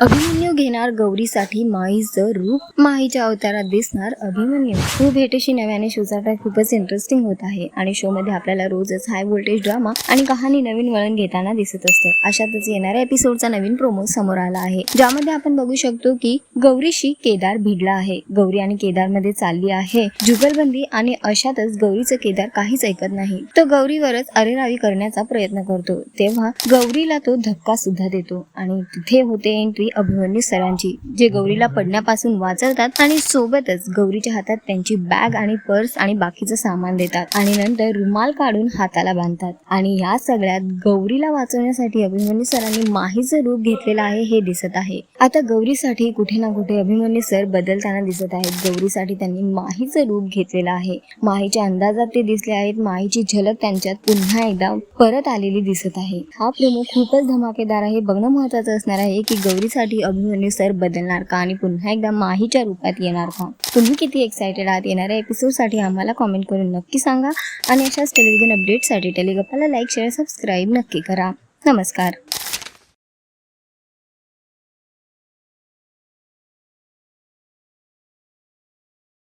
अभिमन्यू घेणार गौरीसाठी माईचं रूप. माईच्या अवतारात दिसणार अभिमन्यू. तू भेटेशी नव्याने शोचा खूपच इंटरेस्टिंग होत आहे आणि शो मध्ये आपल्याला रोजच हाय व्होल्टेज ड्रामा आणि कहाणी नवीन वळण घेताना दिसत असतं. अशातच येणाऱ्या एपिसोडचा नवीन प्रोमो समोर आला आहे. ज्यामध्ये आपण बघू शकतो की गौरीशी केदार भिडला आहे. गौरी आणि केदारमध्ये चालली आहे जुगलबंदी आणि अशातच गौरीचं केदार काहीच ऐकत नाही. तो गौरीवरच अरेरावी करण्याचा प्रयत्न करतो. तेव्हा गौरीला तो धक्का सुद्धा देतो आणि तिथे होते एंट्री अभिमन्यू सरांची जे गौरीला पडण्यापासून वाचवतात आणि सोबतच गौरीच्या हातात त्यांची बॅग आणि पर्स आणि बाकीचं सामान देतात. आणि नंतर रुमाल काढून हाताला बांधतात. आणि या सगळ्यात गौरीला वाचवण्यासाठी अभिमन्यू सरांनी माहीचं रूप घेतलेलं आहे हे दिसत आहे. आता गौरीसाठी कुठे ना कुठे अभिमन्यू सर बदलताना दिसत आहेत. गौरीसाठी त्यांनी माहीचं रूप घेतलेलं आहे. माहीच्या अंदाजात ते दिसले आहेत. माहीची झलक त्यांच्यात पुन्हा एकदा परत आलेली दिसत आहे. हा प्रोमो खूपच धमाकेदार आहे. बघणं महत्वाचं असणार आहे की गौरीसाठी अभिमन्यू सर बदलणार का आणि पुन्हा एकदा माहीच्या रूपात येणार का? तुम्ही किती एक्सायटेड आहात? येणाऱ्या एपिसोडसाठी आम्हाला कॉमेंट करून नक्की सांगा. आणि अशाच टेलिव्हिजन अपडेटसाठी टेलिगपाला लाईक शेअर सबस्क्राईब नक्की करा. नमस्कार.